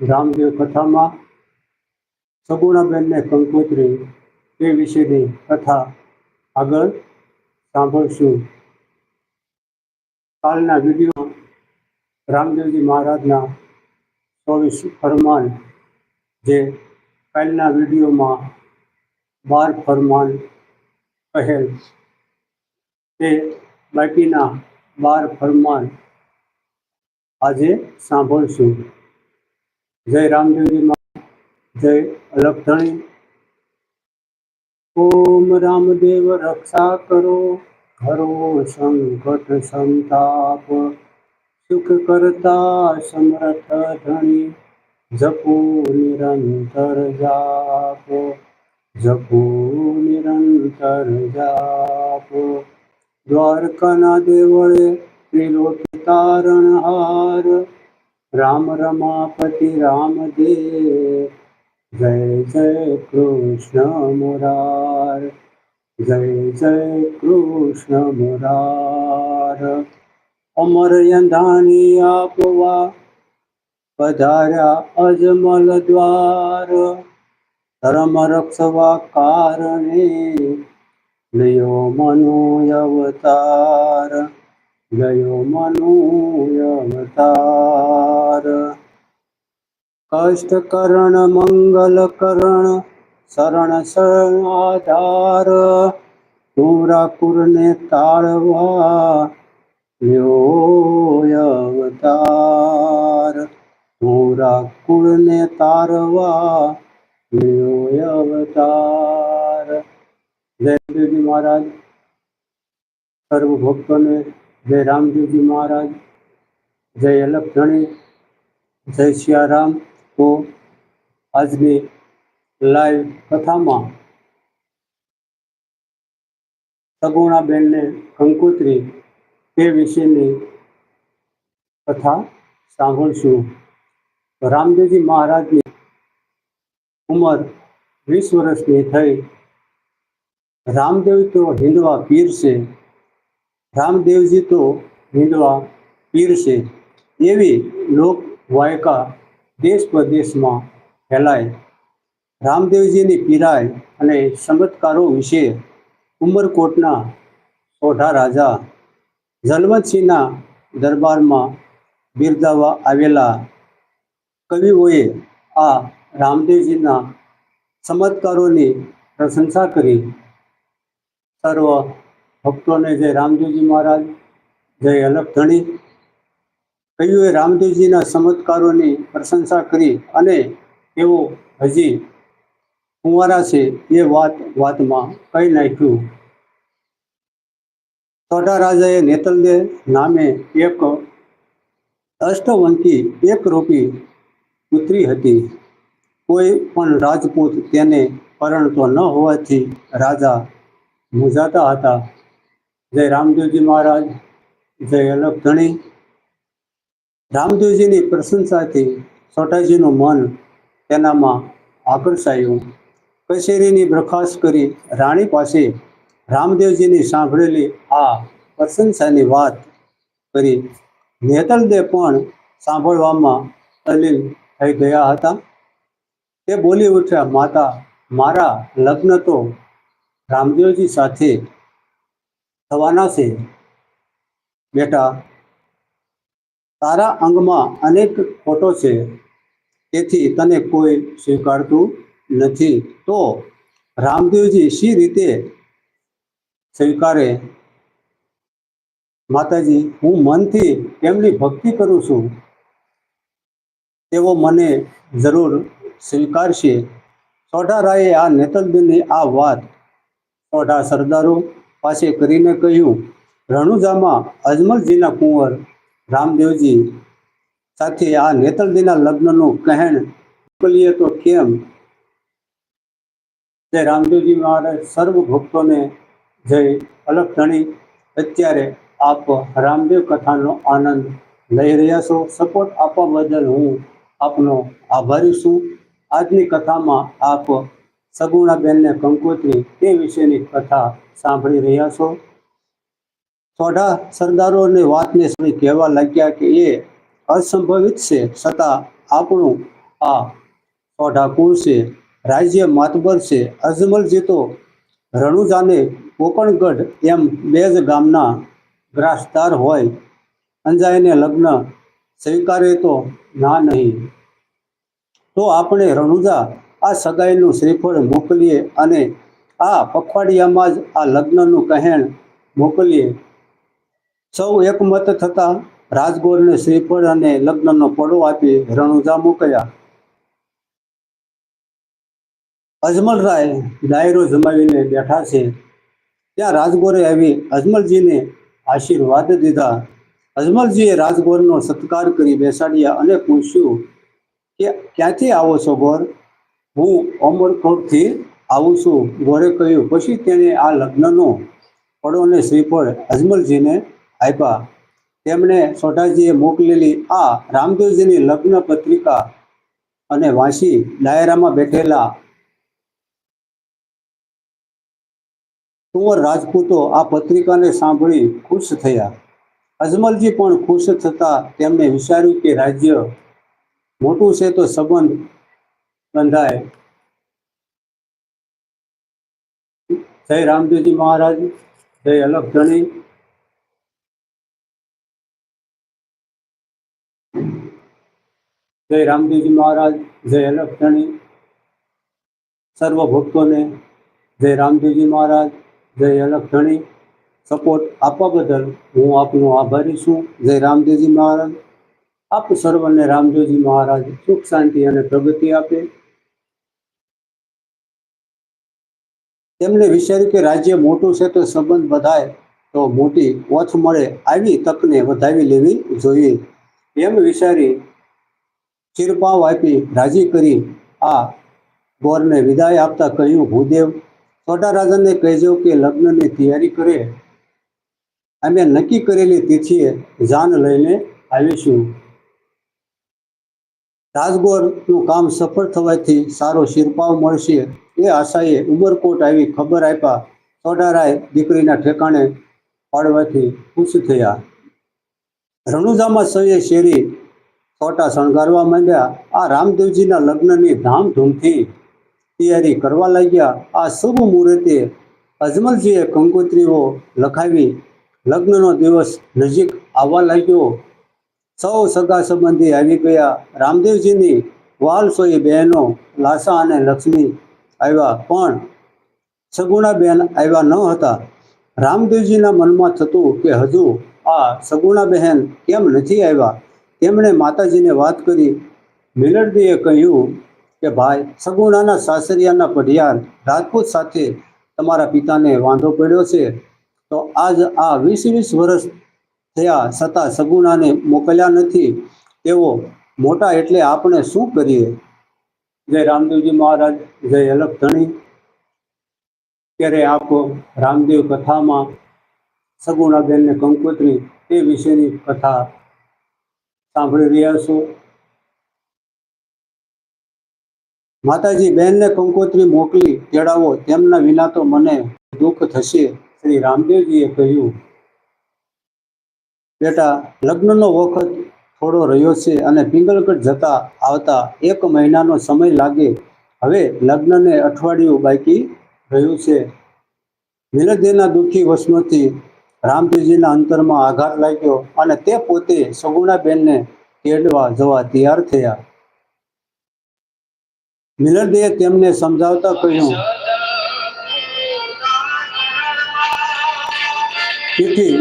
રામદેવ કથામાં સગુણાબેનને કંકોત્રી એ વિશેની કથા આગળ સાંભળશું. કાલના વીડિયો રામદેવજી મહારાજના ચોવીસ ફરમાન જે કાલના વિડીયોમાં બાર ફરમાન કહેલ. તે બાકીના બાર ફરમાન આજે સાંભળશું. જય રામદેવજી જય અલગધણી ઓમ રામદેવ રક્ષા કરો હરો સંકટ સંતાપ, સુખ કરતા સમર્થ ધણી, જપો નિરંતર જાપ, જપો નિરંતર જાપ. દ્વારકાના દેવળે તારણ તારણહાર રામ રમાપતિ રામદેવ જય જય કૃષ્ણ મુરાર. જય જય કૃષ્ણ મુરાર. અમર યંધાની આપવા પધાર્યા અજમલ દ્વાર. ધર્મ રક્ષવા કારણે લયો મનો અવતાર. ગયો મનુ અવતાર. કષ્ટ કરણ, મંગલ કરણ, શરણ શરણ આધાર. તુરા કુરને તાળવા અવતાર. તુરા કુળને તારવા અવતાર. જય દેવજી મહારાજ. સર્વ ભક્તોને જય રામદેવજી મહારાજ જય અલગધણી જય સિયારામ તો આજની લાઈવ કથામાં સગુણાબેનને કંકોત્રી તે વિશેની કથા સાંભળશું રામદેવજી મહારાજની ઉંમર વીસ વર્ષની થઈ રામદેવ તો હિંદવા પીર છે રામદેવજી તો હિંદવા પીર છે. એવી લોક વાયકા દેશ પ્રદેશમાં ફેલાય. રામદેવજીની પીરાય અને ચમત્કારો વિશે ઉમરકોટના સોઢા રાજા જલવંતસિંહના દરબારમાં બિરદાવવા આવેલા કવિઓએ આ રામદેવજીના ચમત્કારોની પ્રશંસા કરી. સર્વ ભક્તોને જય રામદેવજી મહારાજ, જય અલગધણી કવિઓએ રામદેવજીના ચમત્કારોની પ્રશંસા કરી અને તેઓ હજી કુંવારા છે એ વાત વાતમાં કહી નાખ્યું. સોઢા રાજાએ નેતલદે નામે એક અષ્ટવંતી એક રૂપી પુત્રી હતી. કોઈ પણ રાજપૂત તેને પરણતો ન હોવાથી રાજા મૂંઝાતા હતા. જય રામદેવજી મહારાજ, જય અલગધણી રામદેવજીની પ્રશંસાથી સોટાજીનું મન તેનામાં આકર્ષાયું. કચેરીની બરખાસ્ત કરી રાણી પાસે રામદેવજીની સાંભળેલી આ પ્રશંસાની વાત કરી, નેતલદે પણ સાંભળવામાં અલીલ થઈ ગયા હતા તે બોલી ઉઠ્યા, માતા, મારા લગ્ન તો રામદેવજી સાથે થવાના છે. બેટા, તારા અંગમાં અનેક ખોટો છે, તેથી તને કોઈ સ્વીકારતું નથી. તો રામદેવજી શી રીતે સ્વીકારે? માતાજી, હું મનથી તેમની ભક્તિ કરું છું. તેઓ મને જરૂર સ્વીકારશે. સોઢારાએ આ નેતલદીની આ વાત. સોઢા સરદારો પાસે કરીને કહ્યું, રણુજામાં અજમલજીના કુંવર રામદેવજી સાથે આ નેતલદીના લગ્નનું કહેણ મોકલીએ તો કેમ? જય રામદેવજી મહારાજ સર્વ ભક્તોને જય અલગધણી અત્યારે આપ રામદેવ કથાનો આનંદ લઈ રહ્યા છો. સપોર્ટ આપવા બદલ હું આપનો આભારી છું. આજની કથામાં આપ સગુણાબેનને કંકોત્રી તે વિશેની કથા સાંભળી રહ્યા છો? સોઢા સરદારોની વાતને શ્રી કહેવા લાગ્યા કે એ અસંભવિત છે, છતાં આપણું આ સોઢાકુળ છે, રાજ્ય માતબર છે અજમલજી તો રણુજાને કોકણગઢ એમ બે જ ગામના ગ્રાસદાર હોય, અંજાઈને લગ્ન સ્વીકારે તો ના નહીં. તો આપણે રણુજા આ સગાઈનું શ્રીફળ મોકલીએ અને આ પખવાડિયામાં જ આ લગ્નનું કહેણ મોકલીએ. સૌ એકમત થતા રાજગોરને શ્રીફળ અને લગ્નનો પડો આપી રણુજા મોકલ્યા. અજમલરાય ડાયરો જમાવીને બેઠા છે. ત્યાં રાજગોરે આવી અજમલજીને આશીર્વાદ દીધા. અજમલજીએ રાજગોરનો સત્કાર કરી બેસાડ્યા અને પૂછ્યું, કે ક્યાંથી આવો છો ગોર? હું અમરકોટથી આવું છું. ગોરે કહ્યું, પછી તેણે આ લગ્નનો પડોને શ્રીફળ અજમલજીને આપ્યા. તેમણે સોઢાજીએ મોકલેલી આ રામદેવજીની લગ્ન પત્રિકા અને વાંચી ડાયરામાં બેઠેલા કુંવર રાજપૂતો આ પત્રિકાને સાંભળી ખુશ થયા. અજમલજી પણ ખુશ થતા તેમણે વિચાર્યું કે રાજ્ય મોટું છે તો સંબંધ બંધાય. જય રામદેવજી મહારાજ જય અલગ ધણી જય રામદેવજી મહારાજ જય અલગ ધણી સર્વ ભક્તોને જય રામદેવજી મહારાજ જય અલગ ધણી સપોર્ટ આપવા બદલ હું આપનો આભારી છું. જય રામદેવજી મહારાજ. આપ સર્વને રામદેવજી મહારાજ, સુખ શાંતિ અને પ્રગતિ આપે. તેમણે વિચાર્યું કે રાજ્ય મોટું છે તો સંબંધ વધાય તો મોટી ઓથ મળે આવી તકને વધાવી લેવી જોઈએ. એમ વિચારી ચીરપાવ આપી રાજી કરી આ ગોરને વિદાય આપતા કહ્યું ભૂદેવ છોટા રાજાને કહેજો કે લગ્નની તૈયારી કરે. અમે નક્કી કરેલી તિથિએ જાન લઈને આવીશું. રાજગોરનું કામ સફળ થવાથી સારો શિરપાવ મળશે. એ આશાએ ઉમરકોટ આવી ખબર આપ્યા. સોડારાય દીકરીના ઠેકાણે પાડવાથી ખુશ થયા. રણુજામાં સૌએ શેરી છોટા શણગારવા માંડ્યા. આ રામદેવજીના લગ્નની ધામધૂમથી તૈયારી કરવા લાગ્યા. આ શુભ મુહૂર્તે અજમલજીએ કંકોત્રીઓ લખાવી લગ્નનો દિવસ નજીક આવવા લાગ્યો. સૌ સગા સંબંધી આવી ગયા. રામદેવજીની વાલ સોય બહેનો લાસા અને લક્ષ્મી આવ્યા, પણ સગુણાબેન આવ્યા ન હતા. રામદેવજીના મનમાં થતું કે હજુ આ સગુણાબહેન કેમ નથી આવ્યા, તેમણે માતાજીને વાત કરી. મિલરદીએ કહ્યું કે, ભાઈ, સગુણાના સાસરિયાના પઢિયાર રાજપૂત સાથે તમારા પિતાને વાંધો પડ્યો છે, તો આજ આ વીસ વીસ વર્ષ થયા છતાં સગુણાને મોકલ્યા નથી. તેઓ મોટા એટલે આપણે શું કરીએ? જય રામદેવજી મહારાજ, જય અલગ ધણી. ત્યારે આપ રામદેવ કથામાં સગુણાબેનને કંકોત્રી તે વિશેની કથા સાંભળી રહ્યા છો. માતાજી બહેનને કંકોત્રી મોકલી તેડાવો, તેમના વિના તો મને દુઃખ થશે, શ્રી રામદેવજીએ કહ્યું. બેટા, લગ્નનો વખત થોડો રહ્યો છે અને પિંગલગઢ જતા આવતા એક મહિનાનો સમય લાગે. હવે લગ્નને અઠવાડિયું બાકી રહ્યું છે. વિરદેના દુઃખી વસમથી રામદેવજીના અંતરમાં આઘાત લાગ્યો અને તે પોતે સગુણાબેનને તેડવા જવા તૈયાર થયા. મિલરદેએ તેમને સમજાવતા કહ્યું, તેથી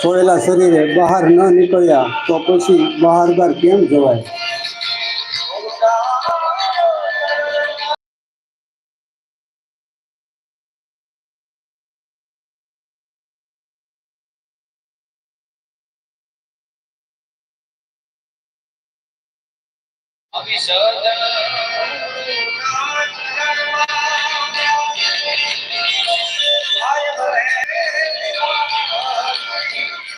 છોડેલા શરીરે બહાર ન નીકળ્યા તો પછી બહાર બહાર કેમ જવાય? અભિષદ